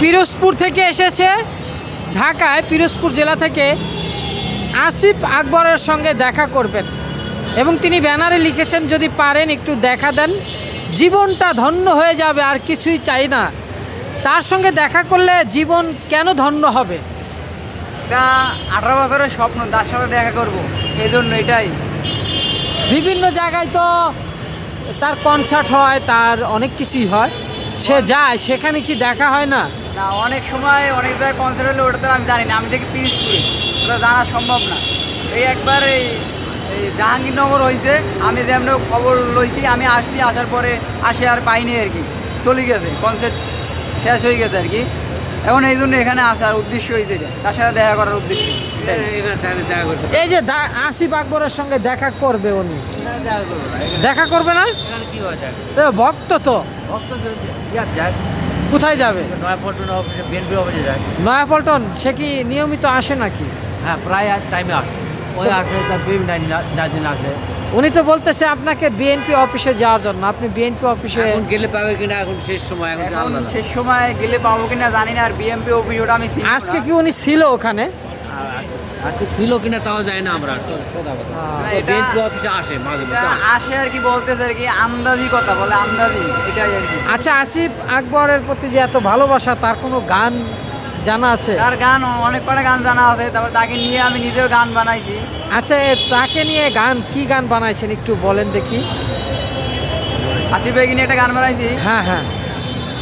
পিরোজপুর থেকে এসেছে ঢাকায় পিরোজপুর জেলা থেকে আসিফ আকবরের সঙ্গে দেখা করবেন। এবং তিনি ব্যানারে লিখেছেন যদি পারেন একটু দেখা দেন। জীবনটা ধন্য হয়ে যাবে আর কিছুই চাই না। তার সঙ্গে দেখা করলে জীবন কেন ধন্য হবে? তা আঠারো বছরের স্বপ্ন তার সাথে দেখা করব। এই জন্য এটাই। বিভিন্ন জায়গায় তো তার কনসার্ট হয় তার অনেক কিছুই হয়। সে যায় সেখানে কি দেখা হয় না? না অনেক সময় অনেক জায়গায় কনসার্ট হলে ওটা তো আমি জানি না আমি দেখি পিরিজপুরে ওটা জানা সম্ভব না। এই একবার এই এই জাহাঙ্গীরনগর হয়েছে আমি যেমন খবর লইছি আমি আসছি আসার পরে আসে আর পাইনি আর কি। চলে গেছে কনসার্ট শেষ হয়ে গেছে আর কি। এখন এই জন্য এখানে আসার উদ্দেশ্য হয়েছে এটা তার সাথে দেখা করার উদ্দেশ্য। এই যে আসিফ আকবরের সঙ্গে দেখা করবে উনি। দেখা করবে না ভক্ত তো। কোথায় যাবে? নয়াপল্টন অফিসে বিএনপি অফিসে যায়। নয়াপল্টন? সে কি নিয়মিত আসে নাকি? হ্যাঁ প্রায় টাইমে আসে। ওই আসে তার বিভিন্ন দিন আসে। উনি তো বলতেছে আপনাকে বিএনপি অফিসে যাওয়ার জন্য। আপনি বিএনপি অফিসে এখন গেলে পাবে কিনা এখন শেষ সময় এখন এখন শেষ সময় গেলে পাবো কিনা জানি না আর বিএমপি অফিস ওটা আমি আজকে কি উনি ছিল ওখানে? আজকে ছিল কিনা তাও যায় না আমরা অফিসে আসে মাঝে আসে। আসে আর কি বলতেছে আর কি আন্দাজি কথা বলে আন্দাজি এটাই আর কি। আচ্ছা আসিফ আকবরের প্রতি যে এত ভালোবাসা তার কোনো গান জানা আছে? তার গান অনেক কটা গান জানা আছে তারপর তাকে নিয়ে আমি নিজেও গান বানাইছি। আচ্ছা তাকে নিয়ে গান কি গান বানাইছেন একটু বলেন দেখি। আসিফ ভাই নিয়ে একটা গান বানাইছি? হ্যাঁ হ্যাঁ।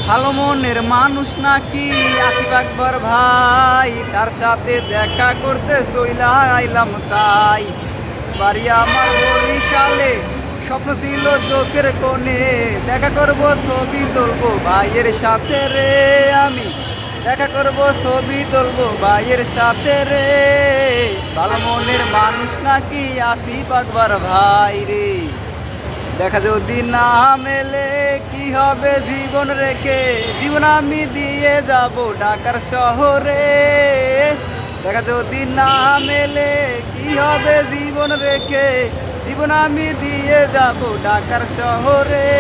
ভালো মনের মানুষ নাকি? আসিফ আকবর ভাই, তার সাথে দেখা করতে চইলা আইলাম তাই। বাড়ি আমার বরিশালে, স্বপ্ন ছিল চোখের কোণে। দেখা করব ছবি তুলবো ভাইয়ের সাথে রে আমি। দেখা করব ছবি তুলবো ভাইয়ের সাথে রে। ভালো মনের মানুষ নাকি আসিফ আকবর ভাই রে? দেখা যদি না মেলে, কি হবে জীবন রেখে? জীবন আমি দিয়ে যাব ঢাকার শহরে। দেখা যদি না মেলে, কি হবে জীবন রেখে? জীবন আমি দিয়ে যাব ঢাকার শহরে।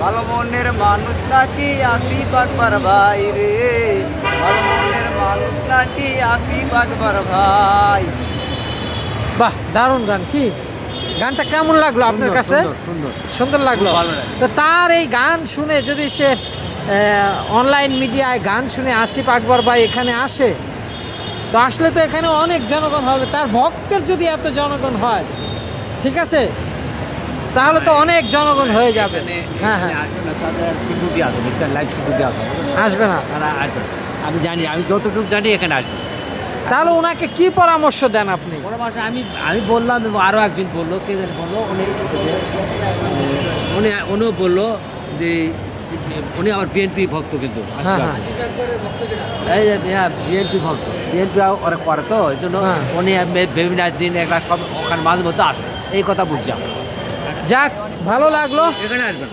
ভালো মনের মানুষ নাকি আসি পাকবার ভাই রে ভালো মনের মানুষ নাকি আসি পাকবার ভাই? বাহ, দারুণ গান, কি? গানটা কেমন লাগল আপনার কাছে? সুন্দর, লাগল। তো তার এই গান শুনে যদি সে অনলাইন মিডিয়ায় গান শুনে আসিফ আকবর ভাই এখানে আসে তো আসলে তো এখানে অনেক জনগণ হবে। তার ভক্তের যদি এত জনগণ হয় ঠিক আছে? তাহলে তো অনেক জনগণ হয়ে যাবে। হ্যাঁ হ্যাঁ। আসবে না। আমি জানি আমি যতটুকু জানি এখানে আসবে। তাহলে ওনাকে কি পরামর্শ দেন আপনি? আমি আমি বললাম এবং আরও একদিন বলল কে যেন বলল উনি উনি উনিও বলল যে উনি আমার বিএনপি ভক্ত কিন্তু। হ্যাঁ, হ্যাঁ। যে হ্যাঁ বিএনপি ভক্ত। বিএনপি ওরা করে তো এই জন্য হ্যাঁ। উনি বিভিন্ন দিন একটা সব ওখানে মাঝে মধ্যে আসে। এই কথা বুঝছি যাক ভালো লাগল। এখানে আসবেন।